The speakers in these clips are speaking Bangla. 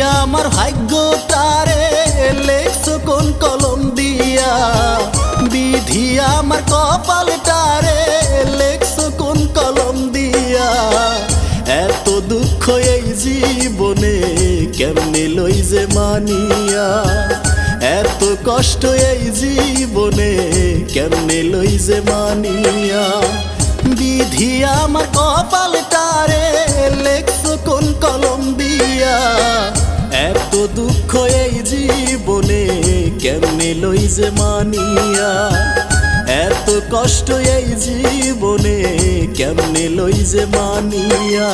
আমার ভাগ্য তারে লেখছো কোন কলম দিয়া। বিধি আমার কপাল তারে লেখছো কোন কলম দিয়া। এত দুঃখ এই জীবনে কেমনে লই যে মানিয়া? এত কষ্ট এই জীবনে কেমনে লই যে মানিয়া? বিধি আমার কপাল তারে লেখছো কোন কলম দিয়া। এত দুঃখ এই জীবনে কেমনে লই যে মানিয়া? এত কষ্ট এই জীবনে কেমনে লই যে মানিয়া?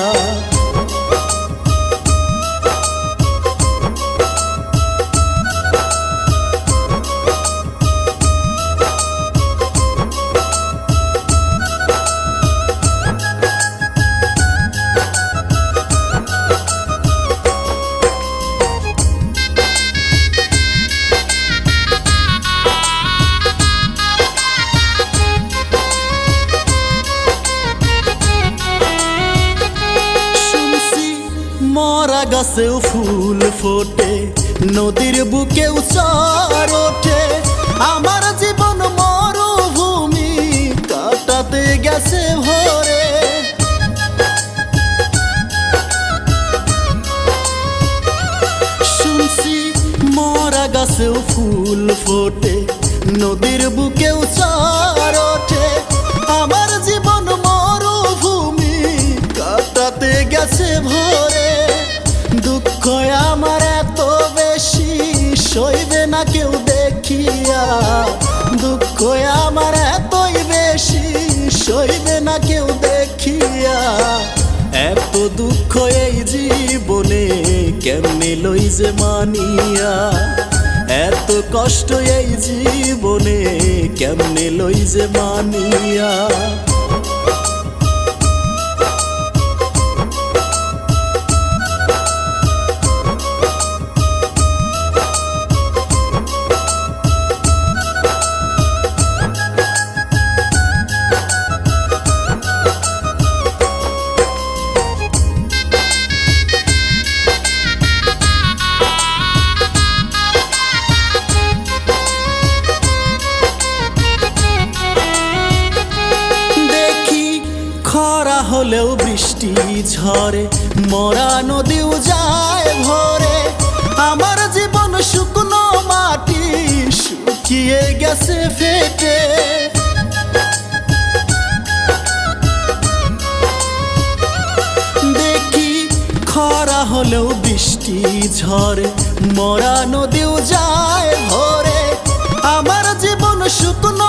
গাছেও ফুল ফোটে, নদীর বুকেও চর ওঠে। আমার জীবন মরুভূমি কাটাতে গেছে ভরে। শুনছি মরা গাছেও ফুল ফোটে, নদীর বুকেও চর ওঠে। আমার জীবন মরুভূমি কাটাতে গেছে ভরে। কেউ দেখিয়া দুঃখ আমার এতই বেশি সইবে না কেউ দেখিয়া। এত দুঃখ এই জীবনে কেমনে লই যে মানিয়া? এত কষ্ট এই জীবনে কেমনে লই যে মানিয়া? হলেও বৃষ্টি ঝরে, মরা নদীও যায় ভরে। আমার জীবন শুকনো মাটি শুকিয়ে গেছে ফেটে। দেখি খরা হলেও বৃষ্টি ঝরে, মরা নদীও যায় ভরে। আমার জীবন শুকনো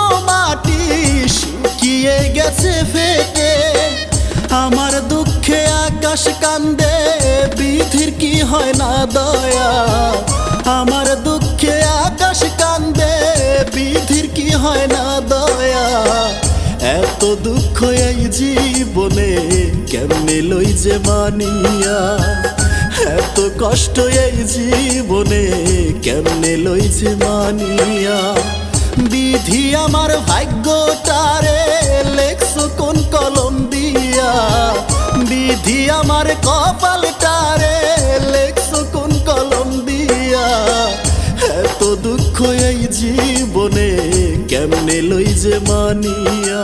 আকাশ কান্দে বিধির কি হয় না দয়া? আমার দুঃখে আকাশ কান্দে বিধির কি হয় না দয়া? এত দুঃখ এই জীবনে কেমনে লই যে মানিয়া? এত কষ্ট এই জীবনে কেমনে লই যে মানিয়া? বিধি আমার ভাগ্যটারে জীবনে কেমনে লই যে মানিয়া?